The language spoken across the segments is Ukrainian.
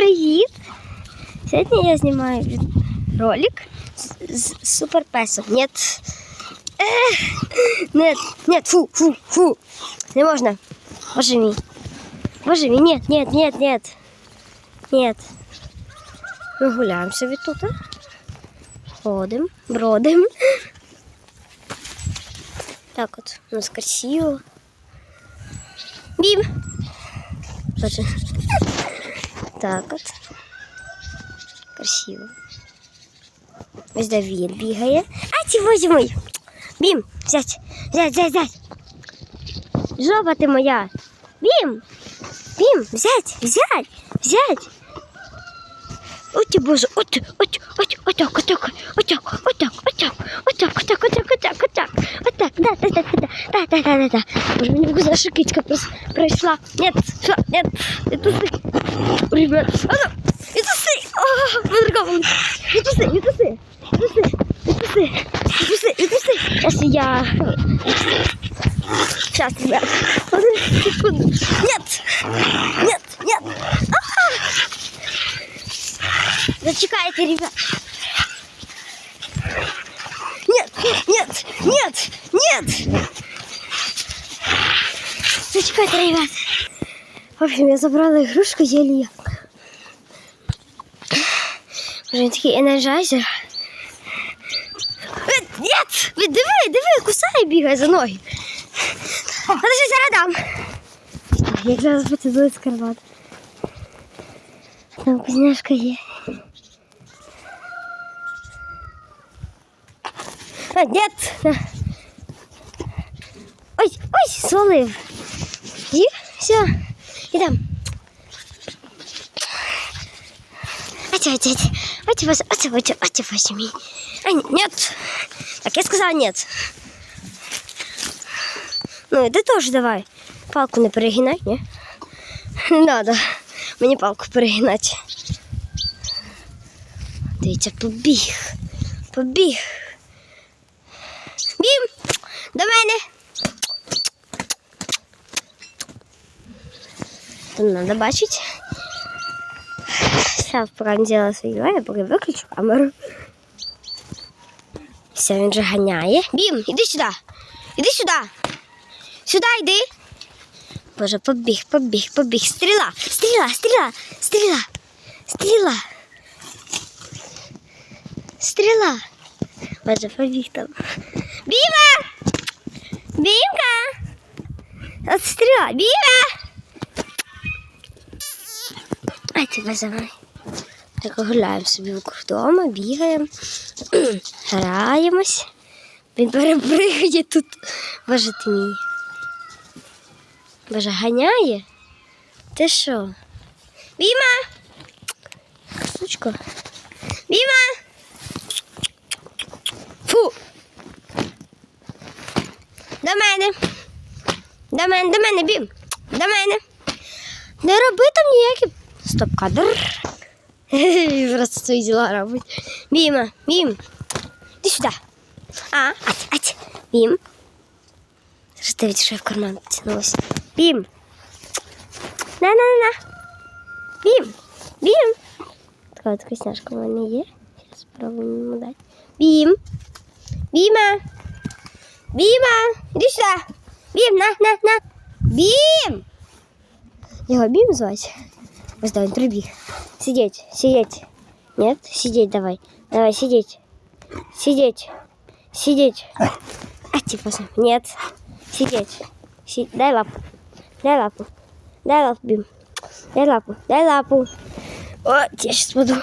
привіт! Сьогодні я знімаю ролик з, суперпесом. Нет. Нет, нет, фу, фу, фу. Не можна. Боже мій. Боже мій, нет, нет, нет, нет. Нет. Ми гуляємо собі тут. Ходим, бродим. Так от, у нас красиво. Бім. Боже. Так от. Красиво. Ось Давід бігає. А ці возьми. Бім, взять, взять, взять, взять. Жопа ти моя. Бім. Бім, взять, взять, взять. От боже, от, от, от, отак, отак, отак, отак, отак, отак, отак, отак, отак, так, да, да, да, да, да, да, да, да, да. Уже не могу зашикать, как просто прошла. Нет, все, нет, это сы. Ребят, это, это сы. По-другому. Это сы, это сы, это сы, это сы, это сы, это сы. Если я... Сейчас, ребят. Секунду. Нет, нет, нет. Зачекайте, ребят. Нет, нет, нет. Нет. Зачекайте, ребят. В общем, я забрала игрушку. Вже він такий енерджайзер. Е, Нет! Ви диви, диви, кусає бігає за ноги. Подожди, зараз дам. Як зараз поцілують скарбат. Там вкусняшка є. А, нет! Ой, ой, свалив. І все, ідем. Ати, ати, ати. Ати, вас, ати, ати, ати, возьми. А, нет. Так, я сказала нет. Ну, и ты тоже давай. Палку не перегинай, не? Не надо мені палку перегинати. Дивіться, побіг. Побіг. Бім! До мене. Тут надо бачить. Сейчас, делала свої я поки виключу камеру. Все, він же ганяє. Бім, іди сюди. Іди сюди. Сюди йди. Боже, побіг, побіг, побіг. Стріла, стріла, стріла, стріла, стріла. Стріла. Боже, побіг там. Біма! Бімка! От стріла, Біма! Ай, тебе. Так гуляємо собі вокруг дома, бігаємо, граємось. Він перепригає тут. Боже ти мій. Боже, ганяє? Ти що? Біма! Сучка. Біма! Фу! До мене. До мене, до мене, бім. До мене. Не роби там ніякі. Стоп-кадр. Просто свои дела работать. Бима, Бим, а, иди сюда. А, ать, ать. Бим. Раздавить, что я в карман потянулась. Бим. На-на-на. Бим, Бим. Такая вот вкусняшка у меня есть. Сейчас попробуем ему дать. Бим. Бима. Бима, иди сюда. Бим, на, на, на. Бим. Его Бим звать? Ось давай, прибіг. Сидеть, сидеть. Нет, сидеть давай. Давай, сидеть. Сидеть. Сидеть. А, типа, нет. Сидеть. Си... Дай лапу. Дай лапу. Дай лапу, Бим. Дай лапу. Дай лапу. О, я сейчас буду.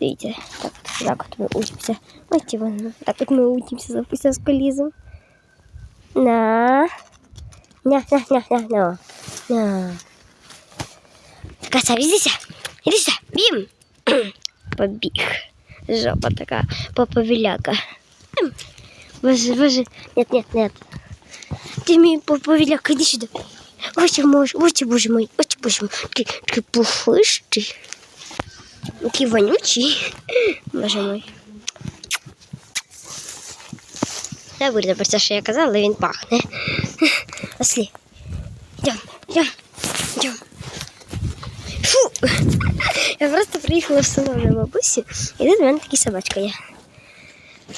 Видите, так вот, так вот мы учимся. Ой, типа, так вот мы учимся запустя с колизом. На. На, на, на, на, на. На. Иди сюда. Иди сюда. Побіг. Жопа така поповіляка. Ем. Боже, боже. Нет, нет, нет. Ти мій поповіляка, іди сюди. Ось мой, ось боже мой, ось боже мой. Такий, такий пухлистий. Такий вонючий. Боже мой. Не буде про це, що я казала, він пахне. Ослі. Йдем, йдем, йдем. Фу! Я просто приїхала в село на бабусі, і тут в мене така собачка є.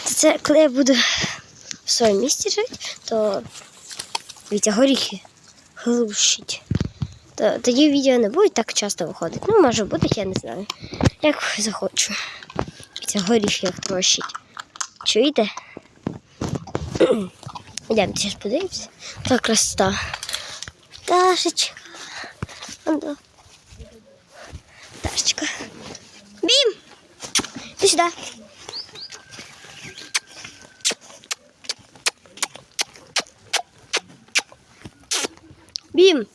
Це коли я буду в своєму місті жити, то Вітя горіхи глушить. То, тоді відео не будуть так часто виходити. Ну, може бути, я не знаю. Як захочу. Вітя горіхи трощить. Чуєте? Йдемо зараз подивимося. Так красота. Пташечка. Бім! Ти сюди. Бім!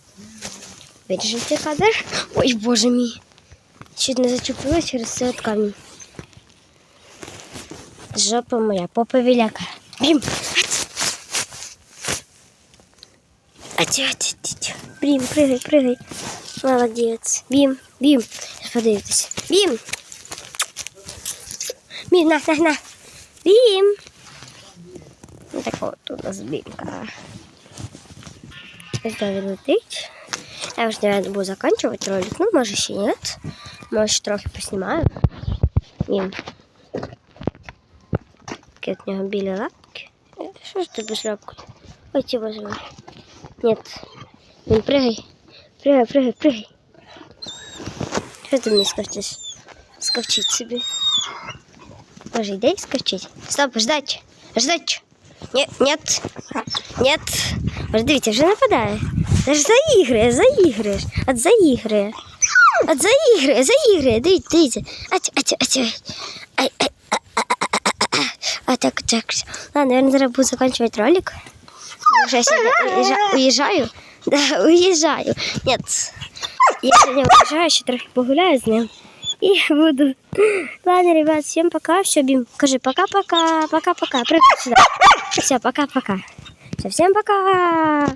Виріжемо цей кадр. Ой, боже мій. Чуть не зачепилась через цей от камінь. Жопа моя, попа віляка. Бім! Ать, ать, ать, ать. Бім, пригай, пригай. Молодець. Бім, бім. Подивитися. Бім. Бім, на, на, на. Бім. Ну, так от у нас бімка. Когда летить. Я уже, наверное, буду заканчивать ролик. Ну, может, еще нет. Может, трохи поснимаю. Бім. Такі от у нього білі лапки. Е, Що ж ти без лапки? Ой, ті боже мой. Нет. Він прыгай. Прыгай, прыгай, прыгай. Що ти мені скачеш? Скавчить собі. Може, йди і. Стоп, ждать. Ждать. Нет, нет. Нет. Ось дивіться, вже нападає. Це ж заіграє, заіграєш. От заіграє. От заіграє, заіграє. Дивіться, дивіться. Ать, ать, ать. ай. Ай. А так, так. Ладно, наверное, зараз буду заканчивать ролик. Уже я уезжаю. Да, уезжаю. Нет. Я сьогодні уезжаю, еще трохи погуляю с ним. И буду. Ладно, ребят, всем пока. Все, Бим, скажи пока-пока. Пока-пока. Прыгай сюда. Все, пока-пока. Все, всем пока.